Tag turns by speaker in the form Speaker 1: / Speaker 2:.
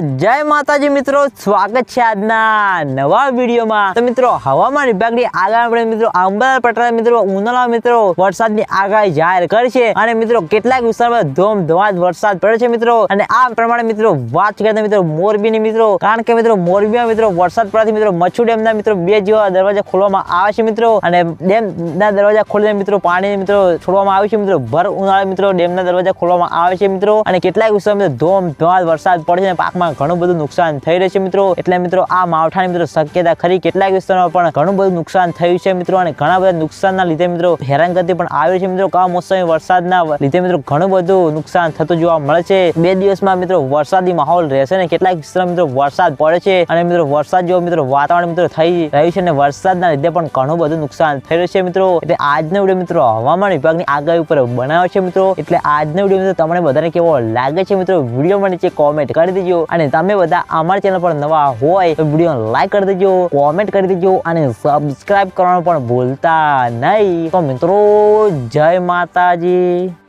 Speaker 1: જય માતાજી મિત્રો, સ્વાગત છે આજના નવા વિડીયોમાં. તો મિત્રો, હવામાન વિભાગની આગાહી આપણે મિત્રો અંબાલાલ પટેલ મિત્રો, ઉનાળા મિત્રો, વરસાદની આગાહી જાહેર કરી છે. અને મિત્રો, કેટલાક વિસ્તારમાં ધોમધમાટ વરસાદ પડે છે મિત્રો. અને આ પ્રમાણે મિત્રો, વાત કરીએ તો મિત્રો, મોરબીની મિત્રો, કારણ કે મિત્રો, મોરબીમાં મિત્રો, વરસાદ પડવાથી મિત્રો, મચ્છુ ડેમના મિત્રો, બે જેવા દરવાજા ખોલવામાં આવે છે મિત્રો. અને ડેમના દરવાજા ખોલીને મિત્રો પાણી મિત્રો, છોડવામાં આવે છે મિત્રો. ભર ઉનાળા મિત્રો, ડેમના દરવાજા ખોલવામાં આવે છે મિત્રો. અને કેટલાક વિસ્તારમાં ધોમધમાટ વરસાદ પડે છે અને પાકમાં ઘણું બધું નુકસાન થઈ રહ્યું છે મિત્રો. એટલે મિત્રો, આ માવઠાની મિત્રો શક્યતા ખરી કેટલાક વિસ્તારોમાં પણ ઘણું બધું નુકસાન થયું છે મિત્રો અને ઘણા બધા નુકસાનના લીધે મિત્રો હેરાનગતિ પણ આવી છે મિત્રો. કમોસમી વરસાદના લીધે મિત્રો ઘણું બધું નુકસાન થતું જોવા મળે છે. બે દિવસમાં મિત્રો વરસાદી માહોલ રહેશે ને કેટલાક વિસ્તારમાં મિત્રો વરસાદ પડે છે અને મિત્રો વરસાદ જેવો મિત્રો વાતાવરણ મિત્રો થઈ રહ્યું છે અને વરસાદના લીધે પણ ઘણું બધું નુકસાન થઈ રહ્યું છે મિત્રો. એટલે આજનો વીડિયો મિત્રો હવામાન વિભાગની આગાહી ઉપર બનાવ્યો છે મિત્રો. એટલે આજનો વીડિયો મિત્રો તમને બધાને કેવો લાગે છે મિત્રો? વીડિયો નીચે કોમેન્ટ કરી દેજો અને તમે બધા અમારી ચેનલ પર નવા હોય તો વીડિયો લાઈક કરી દેજો કોમેન્ટ કરી દેજો અને સબસ્ક્રાઇબ કરવાનું પણ ભૂલતા નહીં. તો મિત્રો, જય માતાજી.